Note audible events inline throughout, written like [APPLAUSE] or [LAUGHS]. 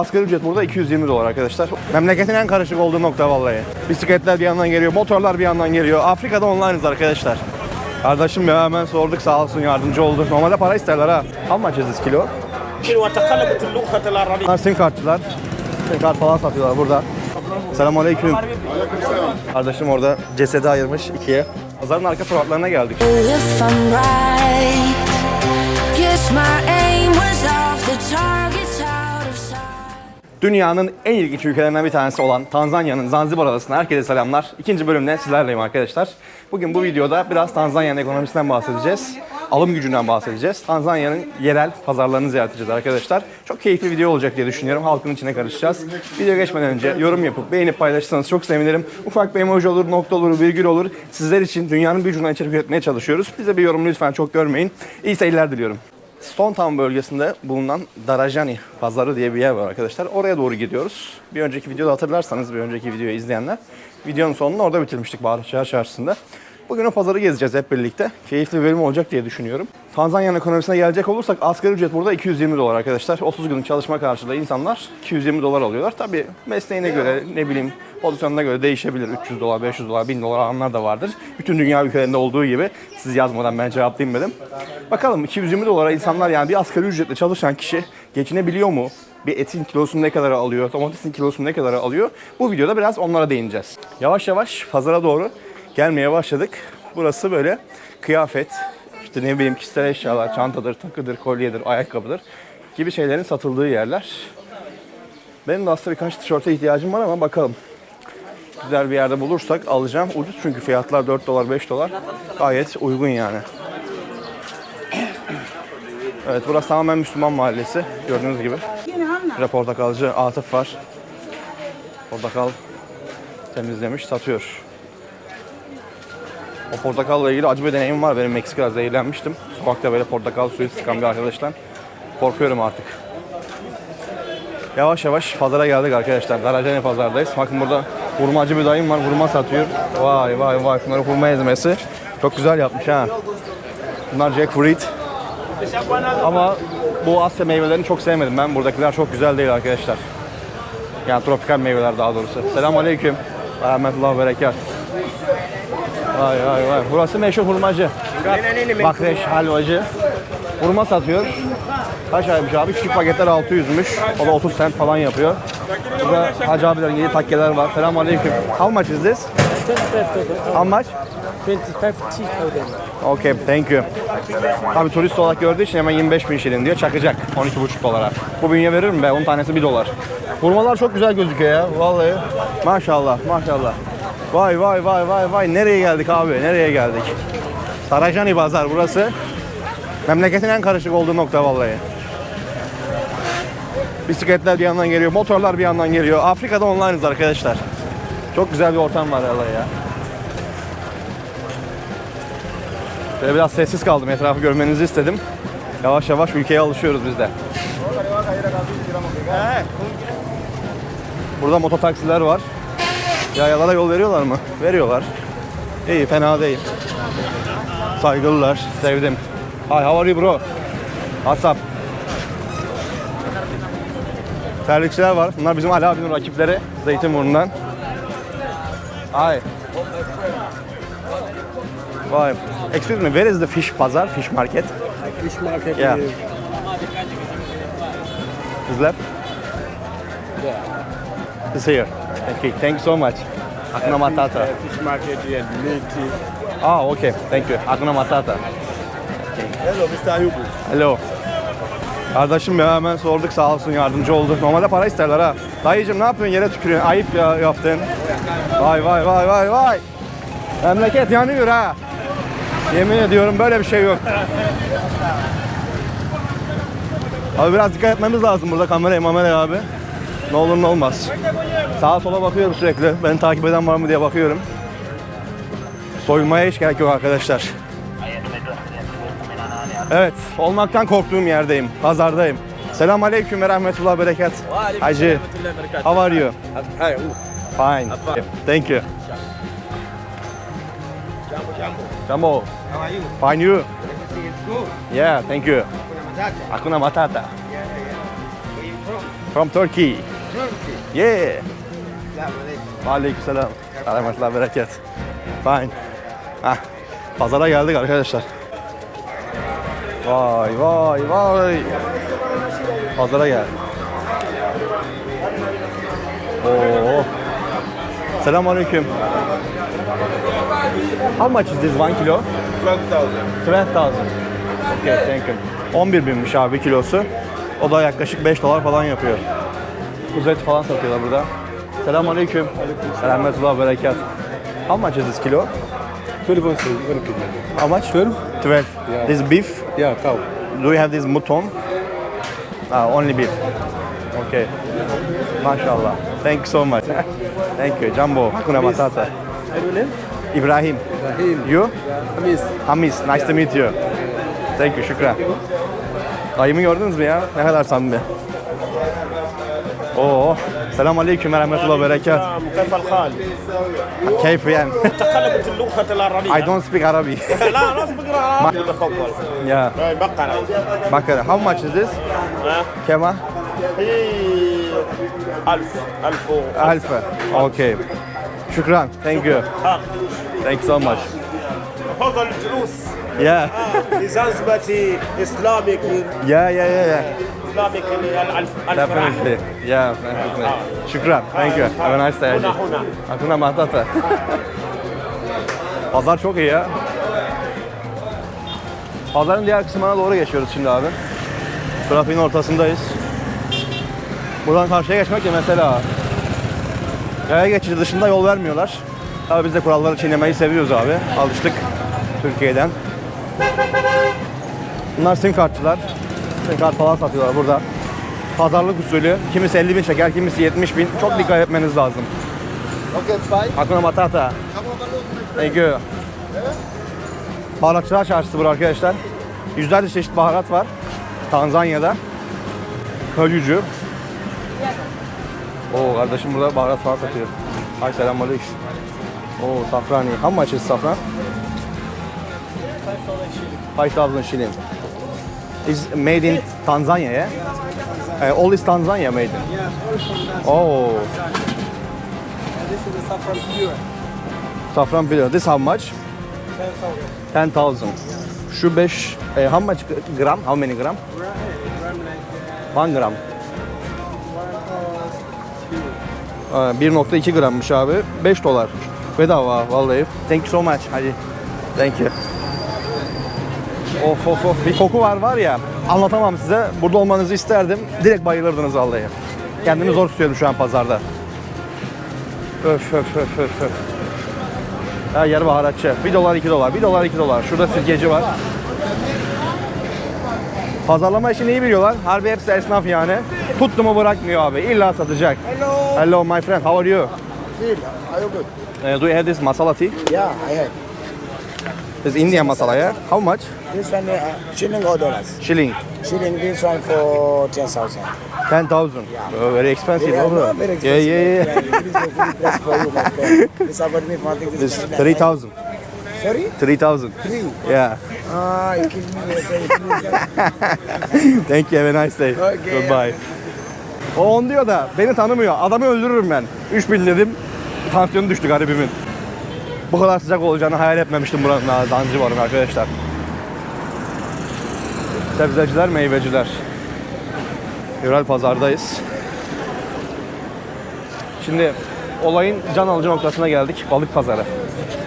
Asgari ücret burada 220 dolar arkadaşlar. Memleketin en karışık olduğu nokta vallahi. Bisikletler bir yandan geliyor, motorlar bir yandan geliyor. Afrika'da online'ız arkadaşlar. Kardeşim ya hemen sorduk sağ olsun yardımcı oldu. Normalde para isterler ha. Ama çiziz kilo. Bunlar sim kartçılar. Sim kart falan satıyorlar burada. Selamun aleyküm. Kardeşim orada cesedi ayırmış ikiye. Pazarın arka sokaklarına geldik. Right, my aim was off the. Dünyanın en ilginç ülkelerinden bir tanesi olan Tanzanya'nın Zanzibar adasına herkese selamlar. İkinci bölümde sizlerleyim arkadaşlar. Bugün bu videoda biraz Tanzanya'nın ekonomisinden bahsedeceğiz. Alım gücünden bahsedeceğiz. Tanzanya'nın yerel pazarlarını ziyaret edeceğiz arkadaşlar. Çok keyifli video olacak diye düşünüyorum. Halkın içine karışacağız. Video geçmeden önce yorum yapıp beğenip paylaşırsanız çok sevinirim. Ufak bir emoji olur, nokta olur, virgül olur. Sizler için dünyanın bir ucundan içerik üretmeye çalışıyoruz. Bize bir yorum lütfen çok görmeyin. İyi seyirler diliyorum. Stone Town bölgesinde bulunan Darajani pazarı diye bir yer var arkadaşlar. Oraya doğru gidiyoruz. Bir önceki videoda hatırlarsanız, bir önceki videoyu izleyenler videonun sonunu orada bitirmiştik Bahçeşehir Çarşısı'nda. Bugün o pazarı gezeceğiz hep birlikte. Keyifli bir bölüm olacak diye düşünüyorum. Tanzanya'nın ekonomisine gelecek olursak asgari ücret burada 220 dolar arkadaşlar. 30 günlük çalışma karşılığı insanlar 220 dolar alıyorlar. Tabii mesleğine göre ne bileyim pozisyonuna göre değişebilir. 300 dolar, 500 dolar, 1000 dolar alanlar da vardır. Bütün dünya ülkelerinde olduğu gibi siz yazmadan ben cevaplayayım dedim. Bakalım 220 dolara insanlar yani bir asgari ücretle çalışan kişi geçinebiliyor mu? Bir etin kilosunu ne kadar alıyor, domatesin kilosunu ne kadar alıyor? Bu videoda biraz onlara değineceğiz. Yavaş yavaş pazara doğru gelmeye başladık. Burası böyle kıyafet, işte ne bileyim kişisel eşyalar, çantadır, takıdır, kolyedir, ayakkabıdır gibi şeylerin satıldığı yerler. Benim de aslında birkaç tişörte ihtiyacım var ama bakalım. Güzel bir yerde bulursak alacağım. Ucuz çünkü fiyatlar 4 dolar, 5 dolar. Gayet uygun yani. Evet burası tamamen Müslüman mahallesi. Gördüğünüz gibi. Burada portakalcı Atıf var. Portakal temizlemiş, satıyor. O portakalla ilgili acı bir deneyim var. Benim Meksika'da zehirlenmiştim. Sokakta böyle portakal suyu sıkan bir arkadaştan. Korkuyorum artık. Yavaş yavaş pazara geldik arkadaşlar. Daracani pazardayız. Bakın burada hurmacı bir dayım var. Hurma satıyor. Vay vay vay. Şunları hurma ezmesi. Çok güzel yapmış ha. Bunlar jackfruit. Ama bu Asya meyvelerini çok sevmedim ben. Buradakiler çok güzel değil arkadaşlar. Yani tropikal meyveler daha doğrusu. Selamun Aleyküm. Rahmetullah berekat. Vay vay vay. Burası meşhur hurmacı. Bakreş halvacı. Hurma satıyor. Kaç aymış abi? Küçük paketler 600'müş. O da 30 cent falan yapıyor. Burada Hacı abilerin yeni takkeler var. Selamun Aleyküm. How much is this? How much? 20,000. Okay, thank you. Tabii turist olarak gördüğü için hemen 25 bin şilin diyor. Çakacak 12,5 dolara. Bu bünye verir mi be? 10 tanesi 1 dolar. Hurmalar çok güzel gözüküyor ya. Vallahi. Maşallah, maşallah. Vay vay vay vay vay. Nereye geldik abi? Nereye geldik? Sarajani Pazar burası. Memleketin en karışık olduğu nokta vallahi. Bisikletler bir yandan geliyor, motorlar bir yandan geliyor. Afrika'da online'ız arkadaşlar. Çok güzel bir ortam var vallahi ya. Böyle biraz sessiz kaldım. Etrafı görmenizi istedim. Yavaş yavaş ülkeye alışıyoruz biz de. Burada mototaksiler var. Yayalara yol veriyorlar mı? Veriyorlar. İyi, fena değil. Saygılılar. Sevdim. Hi, how are you bro? Up? Terlikçiler var. Bunlar bizim Ali abinin rakipleri. Zeytinburnu'ndan. Hi. Vay. Excuse me, where is the fish bazaar, fish market? Fish market. Yeah. uh, Is left? yeah. Is here. Okay, thank you so much. Hakuna Matata. Uh, fish market here, meat. Ah, okay. Thank you. Hakuna Matata. Hello, Mr. Ayubu. Hello. Kardeşim ya hemen sorduk sağ olsun yardımcı oldu. Normalde para isterler ha. Dayıcım ne yapıyorsun yere tükürüyorsun. Ayıp ya yaptın. Vay vay vay vay vay. Memleket yanıyor ha. Yemin ediyorum böyle bir şey yok. Abi biraz dikkat etmemiz lazım burada kameraya mameraya abi. Ne olur ne olmaz. Sağa sola bakıyorum sürekli. Beni takip eden var mı diye bakıyorum. Soyulmaya hiç gerek yok arkadaşlar. Evet, olmaktan korktuğum yerdeyim. Pazardayım. Selam aleyküm ve rahmetullah berekat. Hacı, how are you? Fine. Thank you. Jambo. How are you? Fine you? Yeah, thank you. Hakuna Matata. From? From Turkey. Yeah. Aleykümselam. Rahmetullah bereket. Fine. Hah. Pazara geldik arkadaşlar. Vay vay vay. Pazara gel. Oo. Selamünaleyküm. How much is this one kilo? 12,000. Okay, thank you. 11 binmiş abi kilosu. O da yaklaşık 5 dolar falan yapıyor. Kuzu eti falan satıyorlar burada. Selamünaleyküm. Rahmetullah berekat. How much is this kilo? 12 ounces, one kilo. How much? 12? 12. Yeah. This beef? Yeah, cow. Do you have this mutton? Ah, only beef. Okay. Maşallah. Thank you so much. [LAUGHS] Thank you. Jumbo. Hakuna Matata. And your name? Ibrahim. Rahim. You? Hamis. Hamis. Nice to meet you. Thank you. Şükran. Dayımı gördünüz mü ya? Ne kadar samimi. Oo. Selamun aleyküm ve rahmetullah berekat. نعم كيف الحال؟ Keyif yani. تكلمت اللغة العربية I don't speak Arabic. لا لا اصبر عربي تفضل yeah. هاي بقرة Bakın. How much is this? ها Kema? هي ألف ألف و Alfa. Okay. Şükran. Thank you. ها Thank you so much. تفضل الجلوس Yeah. لزنزبتي إسلامك Yeah, yeah, yeah, Islamic al Definitely. Yeah, definitely. Ah. Şükran. Thank you. Have a nice day. Huna huna. Akına mahtata. Pazar çok iyi ya. Pazarın diğer kısmına doğru geçiyoruz şimdi abi. Trafiğin ortasındayız. Buradan karşıya geçmek de mesela. Yaya geçidi dışında yol vermiyorlar. Tabii biz de kuralları çiğnemeyi seviyoruz abi. Alıştık Türkiye'den. Bunlar sim kartçılar. Kart falan satıyorlar burada. Pazarlık usulü. Kimisi 50 bin şeker, kimisi 70 bin. Çok dikkat etmeniz lazım. Hakuna Matata. You. Baharatçılar çarşısı bu arkadaşlar. Yüzlerce çeşit baharat var. Tanzanya'da. Kölücü. Oo kardeşim burada baharat falan satıyor. Ay selamünaleyküm. Oo safrani. How much is safran? 5000 shilling. Is made in Tanzania, yeah? Uh, all is Tanzania made in. Oh, This is the saffron pure. Safran biliyor. This how much? 10,000. 10,000. Şu 5, eh, how much gram? How many gram? Gram like 1 uh, gram. Aa, 1.2 grammış abi. 5 dolar. Bedava vallahi. Thank you so much. Hadi. Thank you. Of of of. Bir koku var var ya. Anlatamam size. Burada olmanızı isterdim. Direkt bayılırdınız vallahi. Kendimi zor tutuyorum şu an pazarda. Öf öf öf öf öf. Ha yer baharatçı. 1 dolar 2 dolar. 1 dolar 2 dolar. Şurada sirkeci var. Pazarlama işini iyi biliyorlar. Harbi hepsi esnaf yani. Tuttu mu bırakmıyor abi. İlla satacak. Hello, Hello my friend. How are you? Phil. Are you good? Uh, do you have this masala tea? Yeah, I have. This Indian masala, yeah? How much? This one, uh, shilling or dollars? Shilling. Shilling, this one for 10,000. 10,000. Oh, very expensive. Yeah, bro. no, very Yeah, expensive. yeah, yeah. It is a good price for you, my friend. This about me, I think This this is 3,000. Sorry? 3,000. Three. Yeah. Ah, you give me a very [LAUGHS] Thank you. Have a nice day. Okay. Goodbye. O on diyor da beni tanımıyor. Adamı öldürürüm ben. 3000 dedim. Tansiyonu düştü garibimin. Bu kadar sıcak olacağını hayal etmemiştim buranın Zanzibar'ın arkadaşlar. Sebzeciler, meyveciler. Yörel pazardayız. Şimdi olayın can alıcı noktasına geldik. Balık pazarı.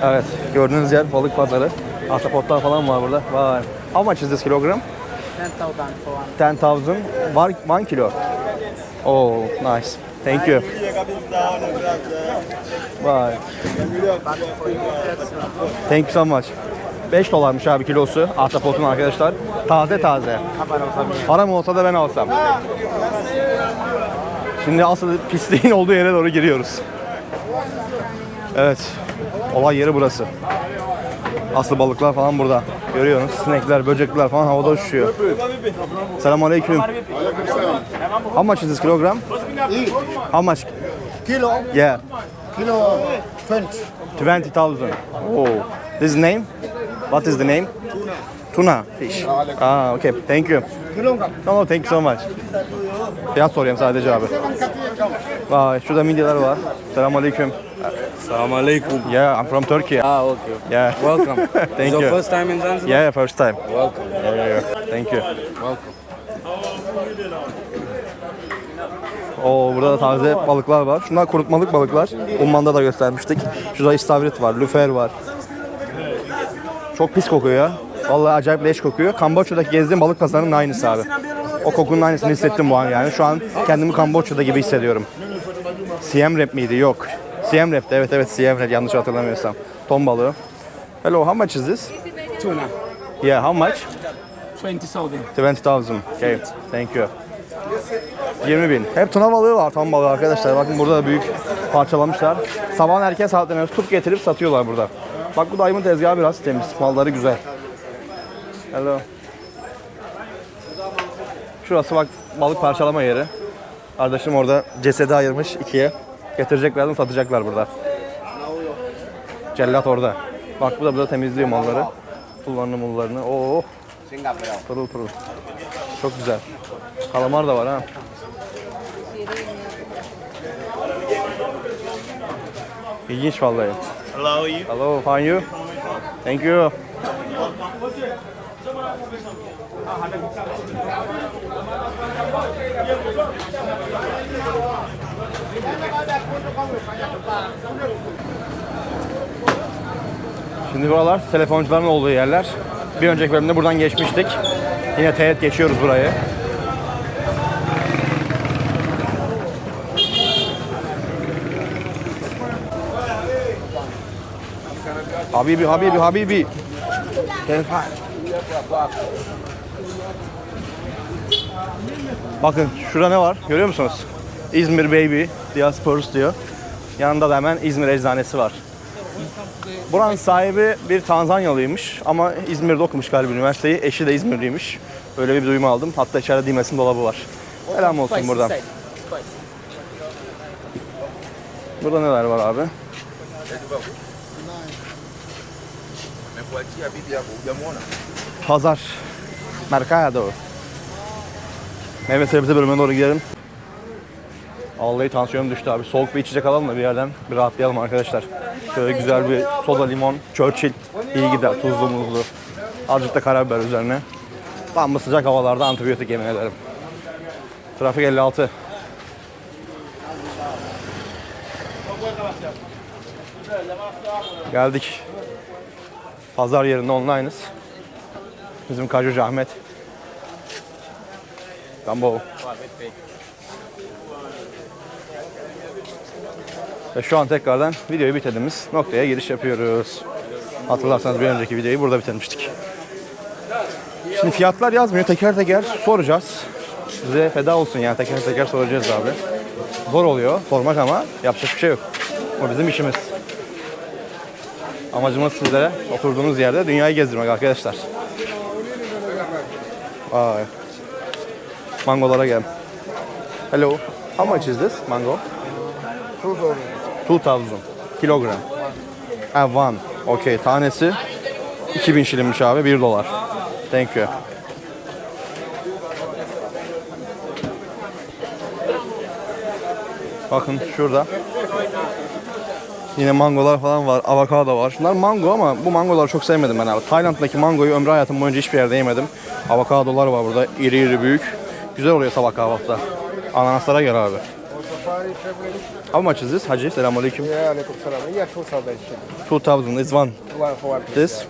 Evet, gördüğünüz yer balık pazarı. Ahtapotlar falan var burada. Vay. How much is this kilogram? 10,000 for one. 10,000 var 1 kilo. Oh, nice. Thank you. Bye. Thank you so much. 5 dolarmış abi kilosu ahtapotun arkadaşlar. Taze taze. Param olsa da ben alsam. Şimdi asıl pisliğin [LAUGHS] olduğu yere doğru giriyoruz. Evet. Olay yeri burası. Asıl balıklar falan burada. Görüyorsunuz. Sinekler, böcekler falan havada uçuşuyor. Selamünaleyküm. How much is kilogram? How much? Kilo? Yeah. Kilo 20. 20,000. Oh. This is name? What is the name? Tuna. Fish. Ah, okay. Thank you. No, no, thank you so much. Fiyat soruyorum sadece abi. Vay şurada midyeler var. Selamun aleyküm. Assalamu alaikum. Yeah, I'm from Turkey. Ah, okay. Yeah. Welcome. [LAUGHS] Thank your you. first time in Zanzibar? Yeah, first time. Welcome. Yeah, yeah, yeah. Thank you. Welcome. Oo burada da taze balıklar var. Şunlar kurutmalık balıklar. Umman'da da göstermiştik. Şurada istavrit var, lüfer var. Çok pis kokuyor ya. Vallahi acayip leş kokuyor. Kamboçya'daki gezdiğim balık pazarının aynısı abi. O kokunun aynısını hissettim bu an yani. Şu an kendimi Kamboçya'da gibi hissediyorum. Siem Reap miydi? Yok. Siem Reap'ti. Evet evet Siem Reap yanlış hatırlamıyorsam. Ton balığı. Hello, how much is this? Tuna, Yeah, how much? 20,000. 20,000. Okay, thank you. 20 bin. Hep tuna balığı var, ton balığı arkadaşlar. Bakın burada da büyük parçalamışlar. Sabahın erken saatlerinde tutup getirip satıyorlar burada. Bak bu dayımın tezgahı biraz temiz. Malları güzel. Hello. Şurası bak balık parçalama yeri. Kardeşim orada cesedi ayırmış ikiye. Getirecekler satacaklar burada. Cellat orada. Bak bu da burada temizliyor malları. Pullarını mullarını. Oo. Pırıl pırıl. Çok güzel. Kalamar da var ha. İlginç vallahi. Hello, you. Hello, how are you? Thank you. Şimdi buralar telefoncuların olduğu yerler. Bir önceki bölümde buradan geçmiştik. Yine teğet geçiyoruz burayı. Habibi, Habibi, Habibi. Telefon. Bakın şurada ne var görüyor musunuz? İzmir Baby Diasporus diyor. Yanında da hemen İzmir Eczanesi var. Buranın sahibi bir Tanzanyalıymış ama İzmir'de okumuş galiba üniversiteyi. Eşi de İzmirliymiş. Öyle bir duyum aldım. Hatta içeride Dimes'in dolabı var. Selam olsun buradan. Burada neler var abi? Pazar. Mercado. Meyve sebze bölümüne doğru gidelim. Vallahi tansiyonum düştü abi. Soğuk bir içecek alalım da bir yerden bir rahatlayalım arkadaşlar. Şöyle güzel bir soda limon, Churchill iyi gider tuzlu muzlu. Azıcık da karabiber üzerine. Tam bu sıcak havalarda antibiyotik yemin ederim. Trafik 56. Geldik. Pazar yerinde online'ız. Bizim Kacucu Ahmet. Gambo. Ve şu an tekrardan videoyu bitirdiğimiz noktaya giriş yapıyoruz. Hatırlarsanız bir önceki videoyu burada bitirmiştik. Şimdi fiyatlar yazmıyor. Teker teker soracağız. Size feda olsun yani teker teker soracağız abi. Zor oluyor sormak ama yapacak bir şey yok. O bizim işimiz. Amacımız sizlere oturduğunuz yerde dünyayı gezdirmek arkadaşlar. Vay. Mangolara gel. Hello. How much is this mango? 2000 kilogram. Ha, one. Okay, tanesi 2000 şilinmiş abi, 1 dolar. Thank you. Bakın şurada. Yine mangolar falan var, avokado var. Şunlar mango ama bu mangoları çok sevmedim ben abi. Tayland'daki mangoyu ömrü hayatım boyunca hiçbir yerde yemedim. Avokadolar var burada, iri iri büyük. Güzel oluyor sabah kahvaltıda. Ananaslara gel abi. How much is this? Hacı, selamünaleyküm. Yeah, alaikum salam. Yeah, 2000 shilling. 2000 is one. One for one. This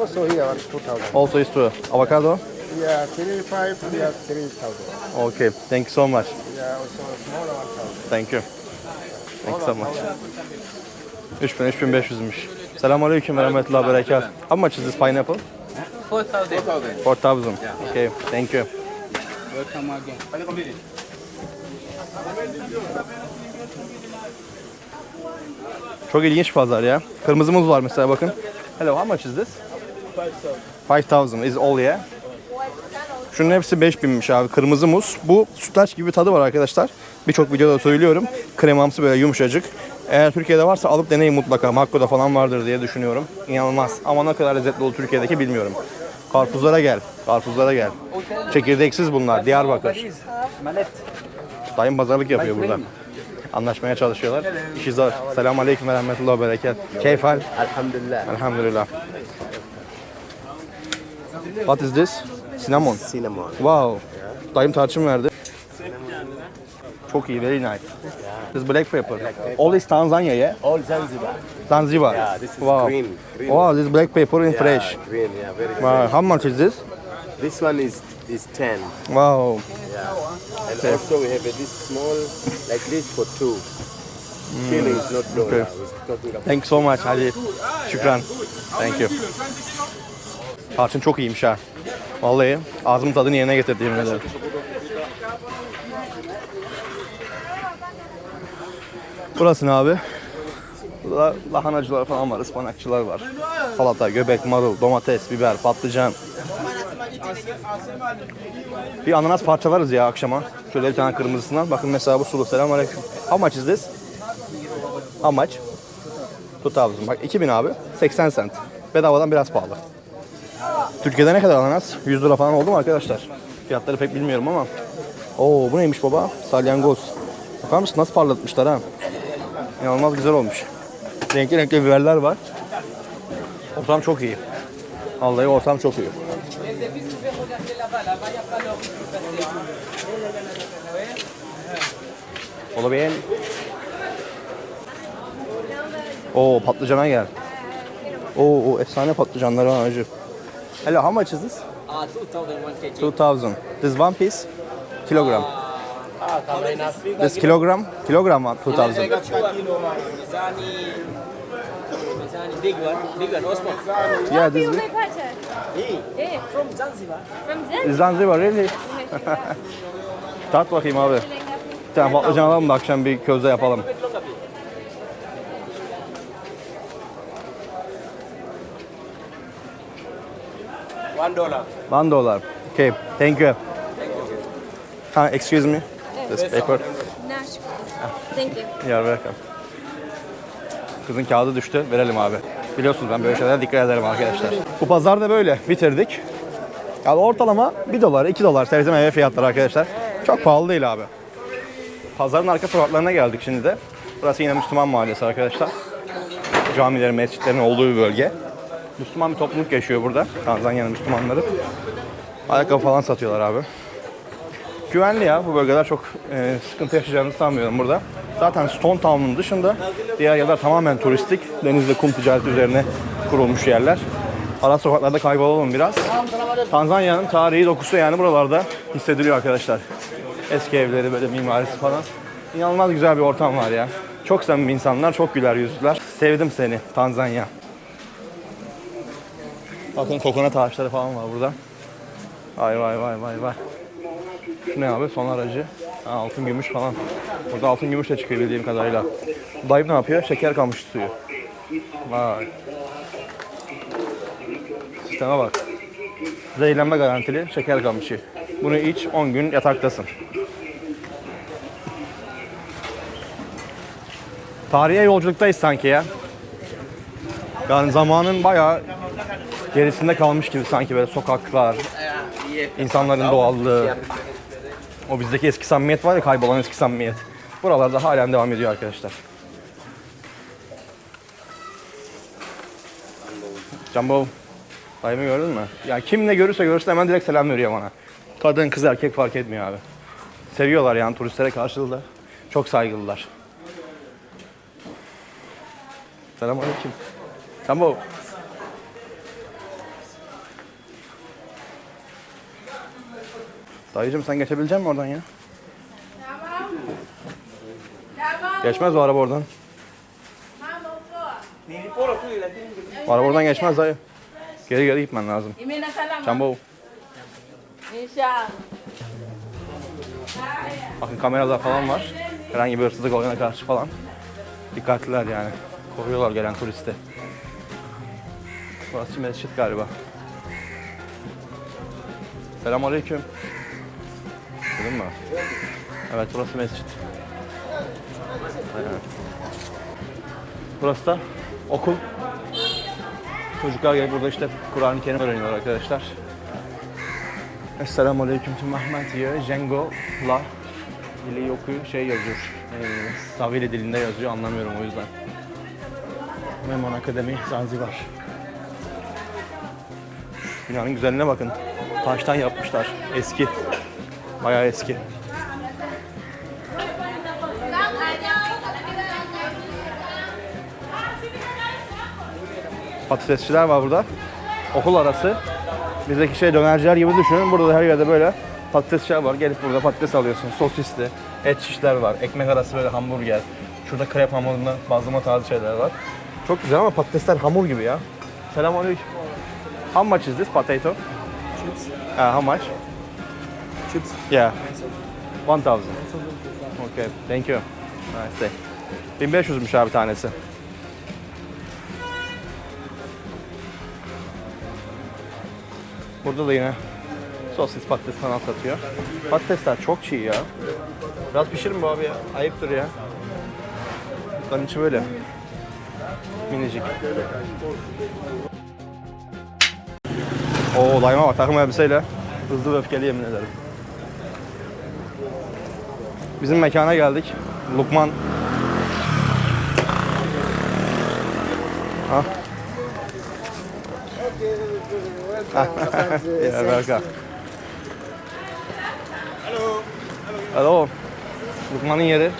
Also here, one 2000. also is two. Avocado? Yeah, 35, yeah, 3000. Okay, thank you so much. Yeah, also smaller 1000. Thank you. Thank you so much. 3000, 3500'müş. Selamünaleyküm ve rahmetullahi ve berekat. How much is this pineapple? 4,000. 4000. Okay, thank you. Welcome again. Çok ilginç pazar ya. Kırmızı muz var mesela bakın. Hello, how much is this? 5000 is all yeah. Şunun hepsi 5000'miş abi. Kırmızı muz. Bu sütlaç gibi tadı var arkadaşlar. Birçok videoda söylüyorum. Kremamsı böyle yumuşacık. Eğer Türkiye'de varsa alıp deneyin mutlaka. Makko'da falan vardır diye düşünüyorum. İnanılmaz. Ama ne kadar lezzetli olur Türkiye'deki bilmiyorum. Karpuzlara gel. Karpuzlara gel. Çekirdeksiz bunlar. Diyarbakır. Dayım pazarlık yapıyor burada. Anlaşmaya çalışıyorlar. İşi zor. Selamun Aleyküm ve Rahmetullah ve Bereket. Keyfal? Alhamdulillah. Elhamdülillah. What is this? Cinnamon. Cinnamon. Wow. Dayım tarçın verdi. Çok iyi, very nice. This black pepper. All is Tanzania, yeah? All Zanzibar. Zanzibar. Yeah, this is wow. green, green. Wow, this black pepper fresh. Yeah, green, yeah, very Wow. fresh. How much is this? This one is is 10. Wow. And also we have a, this small, like this for two. Shillings, not dollars. Okay. We're talking about Thank you so much Hadi. Şükran. Thank you. Tarçın çok iyiymiş ha. Vallahi ağzımın tadını yerine getirdi yemin ederim. Burası ne abi? Burada lahanacılar falan var, ıspanakçılar var. Salata, göbek, marul, domates, biber, patlıcan. Bir ananas parçalarız ya akşama. Şöyle bir tane kırmızısından. Bakın mesela bu sulu. Selamünaleyküm. How much is this? How much? 2000. Bak 2000 abi. 80 cent. Bedavadan biraz pahalı. Türkiye'de ne kadar ananas? 100 lira falan oldu mu arkadaşlar? Fiyatları pek bilmiyorum ama. Oo bu neymiş baba? Salyangoz. Bakar mısın nasıl parlatmışlar ha? İnanılmaz güzel olmuş. Renkli renkli biberler var. Ortam çok iyi. Vallahi ortam çok iyi. Ola bien. Oo patlıcana gel. Oo, o efsane patlıcanlar var acı. Hello, how much is this? Uh, 2001 kg. 2000. This one piece? Kilogram. İs? This kilogram? Kilogram one, 2000. Mizani, Mizani, big one, big one, Osman. Yeah, this one. Hey, from Zanzibar. Zanzibar really? Tat bakayım abi. Bir tane patlıcan alalım da akşam bir közde yapalım. One dollar. One dollar. Okay, thank you. Ha, excuse me. This paper. Thank you. You're welcome. Kızın kağıdı düştü. Verelim abi. Biliyorsunuz ben böyle şeylere dikkat ederim arkadaşlar. Bu pazar da böyle. Bitirdik. Yani ortalama 1 dolar, 2 dolar sebze meyve fiyatları arkadaşlar. Çok pahalı değil abi. Pazarın arka sokaklarına geldik şimdi de. Burası yine Müslüman mahallesi arkadaşlar. Camilerin, mescitlerin olduğu bir bölge. Müslüman bir topluluk yaşıyor burada. Tanzanya'nın Müslümanları. Ayakkabı falan satıyorlar abi. Güvenli ya bu bölgeler çok e, sıkıntı yaşayacağımızı sanmıyorum burada. Zaten Stone Town'un dışında diğer yerler tamamen turistik. Denizde kum ticareti üzerine kurulmuş yerler. Ara sokaklarda kaybolalım biraz. Tanzanya'nın tarihi dokusu yani buralarda hissediliyor arkadaşlar. Eski evleri böyle mimarisi falan. İnanılmaz güzel bir ortam var ya. Çok samimi insanlar, çok güler yüzlüler. Sevdim seni Tanzanya. Bakın kokonat ağaçları falan var burada. Vay vay vay vay vay. Şu ne abi? Son aracı. Ha, altın gümüş falan. Burada altın gümüş de çıkıyor bildiğim kadarıyla. Dayım ne yapıyor? Şeker kamışı suyu. Vay. Sisteme bak. Zehirlenme garantili şeker kamışı. Bunu iç 10 gün yataktasın. Tarihe yolculuktayız sanki ya. Yani zamanın bayağı gerisinde kalmış gibi sanki böyle sokaklar, insanların doğallığı. O bizdeki eski samimiyet var ya kaybolan eski samimiyet. Buralarda halen devam ediyor arkadaşlar. Jumbo. Dayımı gördün mü? Ya kim ne görürse görürse hemen direkt selam veriyor bana. Kadın, kız, erkek fark etmiyor abi. Seviyorlar yani turistlere karşı. Çok saygılılar. Selamünaleyküm. Jumbo. Dayıcım sen geçebilecek misin oradan ya? Geçmez o araba oradan. O araba oradan geçmez dayı. Geri geri gitmen lazım. Jumbo. Bakın kameralar falan var. Herhangi bir hırsızlık olayına karşı falan. Dikkatliler yani. Koruyorlar gelen turisti. Burası mescit galiba. Selamünaleyküm. Değil mi? Evet burası mescit. Burası da okul. Çocuklar gelip burada işte Kur'an-ı Kerim öğreniyorlar arkadaşlar. Esselamu Aleyküm tüm Mehmet diyor. Jengo la dili okuyor şey yazıyor. E, Savili dilinde yazıyor anlamıyorum o yüzden. Memon Akademi Zanzibar. Binanın güzelliğine bakın. Taştan yapmışlar. Eski. Bayağı eski. Patatesçiler var burada. Okul arası. Bizdeki şey dönerciler gibi düşünün. Burada da her yerde böyle patatesçiler var. Gelip burada patates alıyorsun. Sosisli, et şişler var. Ekmek arası böyle hamburger. Şurada krep hamurunda bazlama tarzı şeyler var. Çok güzel ama patatesler hamur gibi ya. Selamünaleyküm. How much is this potato? Chips. Uh, how much? Chips. Yeah. 1000. Okay, thank you. Nice day. 1500'müş abi tanesi. Burada da yine sosis patates falan satıyor. Patatesler çok çiğ ya. Biraz pişirin bu abi ya. Ayıptır ya. Bunların içi böyle. Minicik. Oo dayıma bak takım elbiseyle. Hızlı ve öfkeli yemin ederim. Bizim mekana geldik. Lukman. Ha. yeah, welcome. Hello. Hello. Lukman'ın yeri.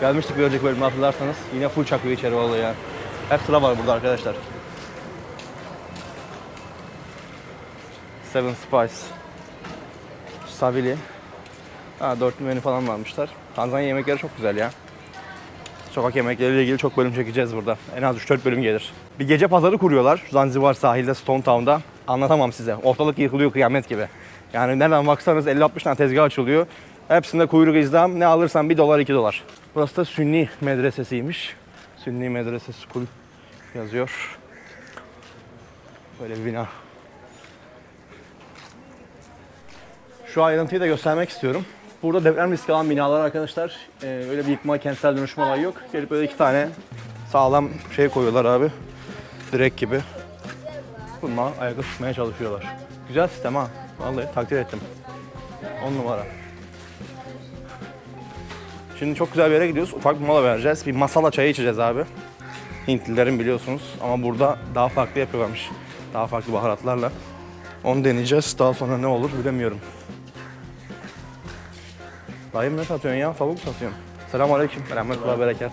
Gelmiştik bir önceki bölümde hatırlarsanız. Yine full çakıyor içeri vallahi ya. Hep sıra var burada arkadaşlar. Seven Spice. Savili. Ha, dörtlü menü falan varmışlar. Tanzanya yemekleri çok güzel ya. Sokak yemekleriyle ilgili çok bölüm çekeceğiz burada. En az 3-4 bölüm gelir. Bir gece pazarı kuruyorlar Zanzibar sahilde Stone Town'da. Anlatamam size. Ortalık yıkılıyor kıyamet gibi. Yani nereden baksanız 50-60 tane tezgah açılıyor. Hepsinde kuyruk izdam. Ne alırsan 1 dolar 2 dolar. Burası da Sünni medresesiymiş. Sünni medrese school yazıyor. Böyle bir bina. Şu ayrıntıyı da göstermek istiyorum. Burada deprem riski alan binalar arkadaşlar. Ee, öyle bir yıkma, kentsel dönüşüm olayı yok. Gelip böyle iki tane sağlam şey koyuyorlar abi. Direk gibi. Bununla ayakta tutmaya çalışıyorlar. Güzel sistem ha. Vallahi takdir ettim. 10 numara. Şimdi çok güzel bir yere gidiyoruz. Ufak bir mola vereceğiz. Bir masala çayı içeceğiz abi. Hintlilerin biliyorsunuz. Ama burada daha farklı yapıyorlarmış. Daha farklı baharatlarla. Onu deneyeceğiz. Daha sonra ne olur bilemiyorum. Dayım ne satıyorsun ya? Tavuk satıyorum. Selamun aleyküm. Rahmetullah bereket.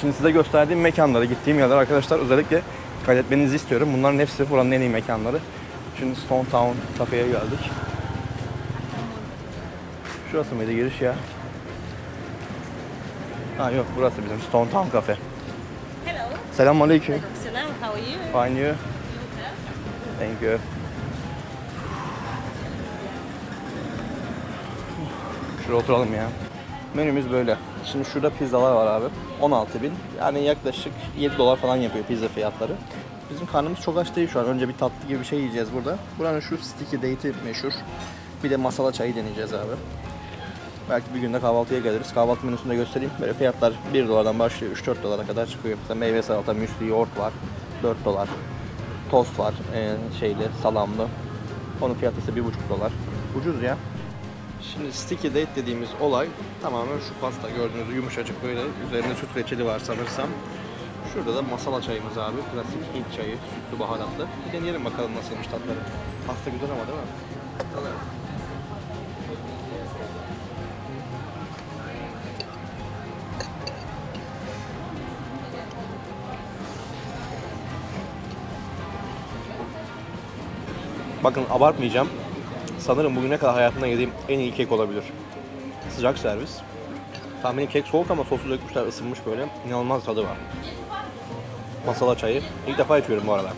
Şimdi size gösterdiğim mekanları, gittiğim yerler arkadaşlar özellikle kaydetmenizi istiyorum. Bunların hepsi buranın en iyi mekanları. Şimdi Stone Town kafeye geldik. Şurası mıydı giriş ya? Ha yok burası bizim Stone Town kafe. Hello. Selamun aleyküm. Salam. How are you? Fine you? Thank you. Şuraya oturalım ya. Menümüz böyle. Şimdi şurada pizzalar var abi. 16 bin. Yani yaklaşık 7 dolar falan yapıyor pizza fiyatları. Bizim karnımız çok aç değil şu an. Önce bir tatlı gibi bir şey yiyeceğiz burada. Buranın şu sticky date'i meşhur. Bir de masala çayı deneyeceğiz abi. Belki bir günde kahvaltıya geliriz. Kahvaltı menüsünü de göstereyim. Böyle fiyatlar 1 dolardan başlıyor. 3-4 dolara kadar çıkıyor. Mesela meyve salata, müsli, yoğurt var. 4 dolar. Tost var. Ee, şeyli, salamlı. Onun fiyatı ise 1,5 dolar. Ucuz ya. Şimdi sticky date dediğimiz olay tamamen şu pasta gördüğünüz yumuşacık böyle üzerinde süt reçeli var sanırsam. Şurada da masala çayımız abi. Klasik Hint çayı, sütlü baharatlı. Bir deneyelim bakalım nasılmış tatları. Pasta güzel ama değil mi? Bakın abartmayacağım. Sanırım bugüne kadar hayatımda yediğim en iyi kek olabilir. Sıcak servis. Tahminim kek soğuk ama sosu dökmüşler ısınmış böyle. İnanılmaz tadı var. Masala çayı. İlk defa içiyorum bu arada.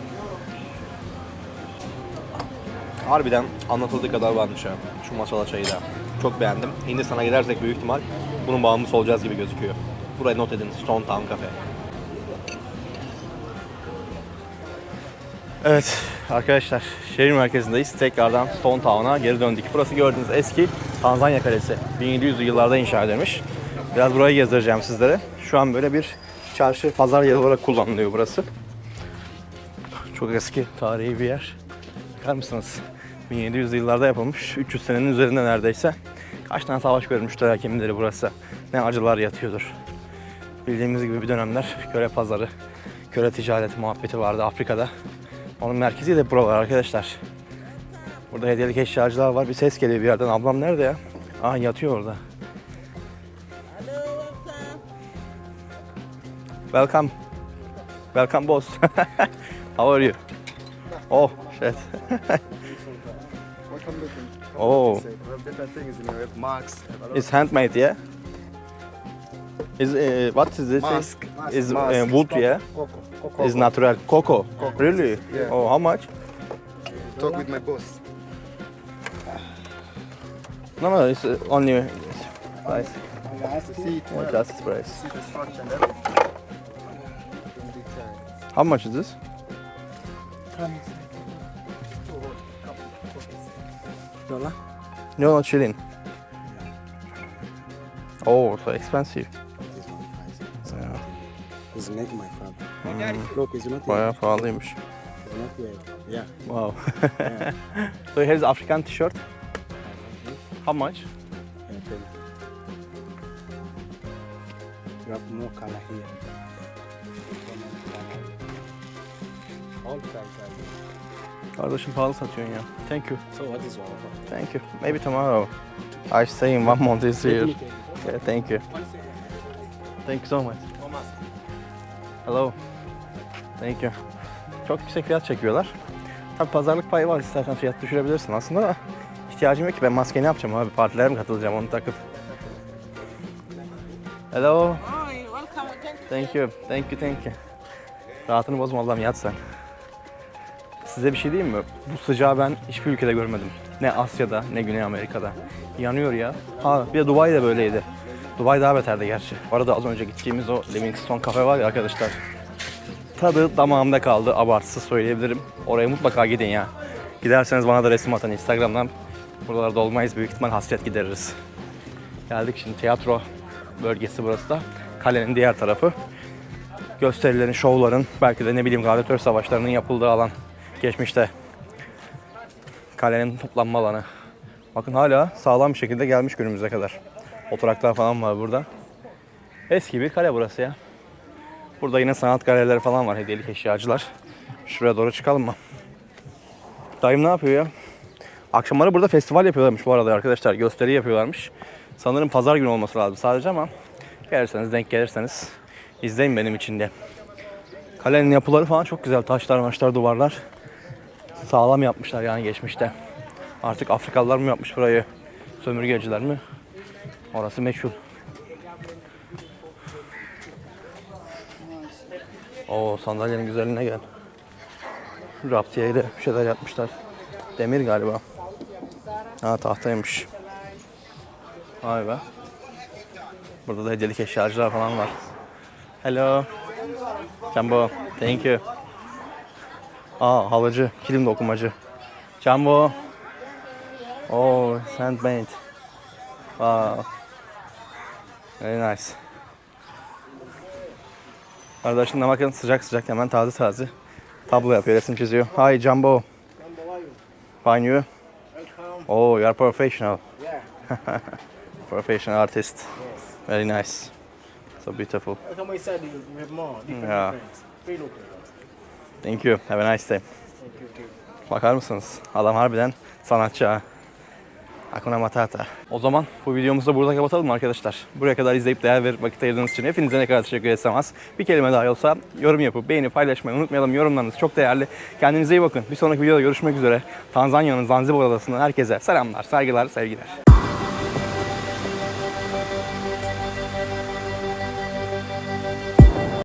Harbiden anlatıldığı kadar varmış ha. Şu masala çayı da. Çok beğendim. Hindistan'a gidersek büyük ihtimal bunun bağımlısı olacağız gibi gözüküyor. Burayı not edin. Stone Town Cafe. Evet arkadaşlar şehir merkezindeyiz. Tekrardan Stone Town'a geri döndük. Burası gördüğünüz eski Tanzanya Kalesi. 1700'lü yıllarda inşa edilmiş. Biraz burayı gezdireceğim sizlere. Şu an böyle bir çarşı, pazar yeri olarak kullanılıyor burası. Çok eski, tarihi bir yer. Bakar mısınız? 1700'lü yıllarda yapılmış. 300 senenin üzerinde neredeyse. Kaç tane savaş görmüştür ha kimileri burası. Ne acılar yatıyordur. Bildiğimiz gibi bir dönemler köle pazarı, köle ticareti muhabbeti vardı Afrika'da. Onun merkezi de buralar arkadaşlar. Burada hediyelik eşyacılar var. Bir ses geliyor bir yerden. Ablam nerede ya? Aa yatıyor orada. Welcome. Welcome boss. [LAUGHS] How are you? Oh shit. oh, it's handmade, yeah. Is uh, what is this? Mask. Is uh, Mask. wood, yeah. Coco. Coco. Is natural coco. Really? Yeah. Oh, how much? Talk with my boss. No, no, it's uh, only price. See it. Just price. See the structure and everything. In detail. How much is this? Dollar? No, no, shilling. Oh, so expensive. Yeah. It's not my father. Look, it's not Bayağı pahalıymış. It's not here. Yeah. Wow. [LAUGHS] so here's African t-shirt. How much? yeah tell you. Have more color here. All colors are here. Kardeşim pahalı satıyorsun ya. Thank you. So what is offer? Thank you. Maybe tomorrow. I stay in one month this year. Yeah, thank you. Thank you so much. Hello. Thank you. Çok yüksek fiyat çekiyorlar. Tabi pazarlık payı var. İstersen fiyat düşürebilirsin aslında da ihtiyacım yok ki. Ben maske ne yapacağım abi? Partilere mi katılacağım onu takıp? Hello. Hi, welcome. Thank you. Thank you, thank you. Rahatını bozma Allah'ım yat sen. Size bir şey diyeyim mi? Bu sıcağı ben hiçbir ülkede görmedim. Ne Asya'da ne Güney Amerika'da. Yanıyor ya. Ha bir de Dubai de böyleydi. Dubai daha beterdi gerçi. Bu arada az önce gittiğimiz o Livingston kafe var ya arkadaşlar. Tadı damağımda kaldı. Abartısız söyleyebilirim. Oraya mutlaka gidin ya. Giderseniz bana da resim atın Instagram'dan. Buralarda olmayız. Büyük ihtimal hasret gideririz. Geldik şimdi tiyatro bölgesi burası da. Kalenin diğer tarafı. Gösterilerin, şovların, belki de ne bileyim gladyatör savaşlarının yapıldığı alan. Geçmişte. Kalenin toplanma alanı. Bakın hala sağlam bir şekilde gelmiş günümüze kadar. Oturaklar falan var burada. Eski bir kale burası ya. Burada yine sanat galerileri falan var, hediyelik eşyacılar. Şuraya doğru çıkalım mı? Dayım ne yapıyor ya? Akşamları burada festival yapıyorlarmış bu arada arkadaşlar. Gösteri yapıyorlarmış. Sanırım pazar günü olması lazım sadece ama gelirseniz denk gelirseniz izleyin benim için de. Kalenin yapıları falan çok güzel. Taşlar, maçlar, duvarlar. Sağlam yapmışlar yani geçmişte. Artık Afrikalılar mı yapmış burayı? Sömürgeciler mi? Orası meşhur. Oo sandalyenin güzelliğine gel. Raptiyeyle bir şeyler yapmışlar. Demir galiba. Ha tahtaymış. Vay be. Burada da hediyelik eşyacılar falan var. Hello. Jumbo. Thank you. Aa halıcı, kilim dokumacı. Jumbo. Oh, handmade. Wow. Very nice. De bakın sıcak sıcak hemen taze taze tablo yapıyor, resim çiziyor. Hi Jumbo. Fine you? Oh, you are professional. [LAUGHS] professional artist. Very nice. So beautiful. Come inside, we have more different Yeah. friends. Free local. Thank you. Have a nice day. Bakar mısınız? Adam harbiden sanatçı ha. Hakuna Matata. O zaman bu videomuzu da burada kapatalım arkadaşlar? Buraya kadar izleyip değer verip vakit ayırdığınız için hepinize ne kadar teşekkür etsem az. Bir kelime daha olsa yorum yapıp beğenip paylaşmayı unutmayalım. Yorumlarınız çok değerli. Kendinize iyi bakın. Bir sonraki videoda görüşmek üzere. Tanzanya'nın Zanzibar adasından herkese selamlar, saygılar, sevgiler.